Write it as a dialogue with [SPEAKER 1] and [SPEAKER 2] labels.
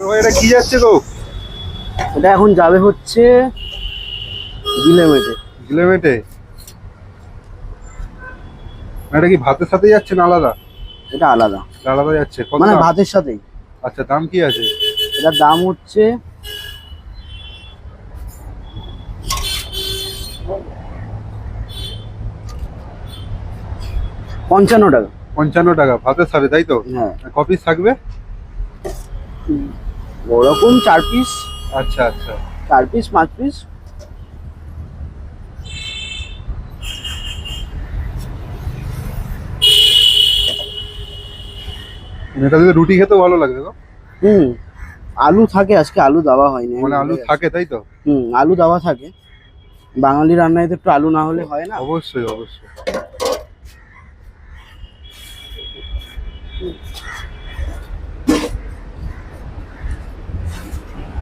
[SPEAKER 1] এটা কি যাচ্ছে গো?
[SPEAKER 2] এটা এখন যাবে হচ্ছে গিলেমেটে
[SPEAKER 1] গিলেমেটে এটা কি ভাতের সাথে যাচ্ছে না আলাদা?
[SPEAKER 2] এটা আলাদা।
[SPEAKER 1] আলাদা যাচ্ছে।
[SPEAKER 2] মানে ভাতের সাথেই।
[SPEAKER 1] আচ্ছা দাম কি আছে?
[SPEAKER 2] এটার দাম হচ্ছে পঞ্চান্ন টাকা।
[SPEAKER 1] পঞ্চান্ন টাকা ভাতের সাথে তাই তো?
[SPEAKER 2] হ্যাঁ।
[SPEAKER 1] ক পিস থাকবে
[SPEAKER 2] ওরকম চার পিস
[SPEAKER 1] আচ্ছা আচ্ছা।
[SPEAKER 2] চার পিস পাঁচ পিস
[SPEAKER 1] এটা রুটি খেতেও ভালো লাগবে গো
[SPEAKER 2] হুম। আলু থাকে আজকে আলু দেওয়া হয়নি।
[SPEAKER 1] মানে আলু থাকে তাই তো?
[SPEAKER 2] হুম আলু দেওয়া থাকে। বাঙালি রান্নায় তো একটু আলু না হলে হয় না।
[SPEAKER 1] অবশ্যই অবশ্যই।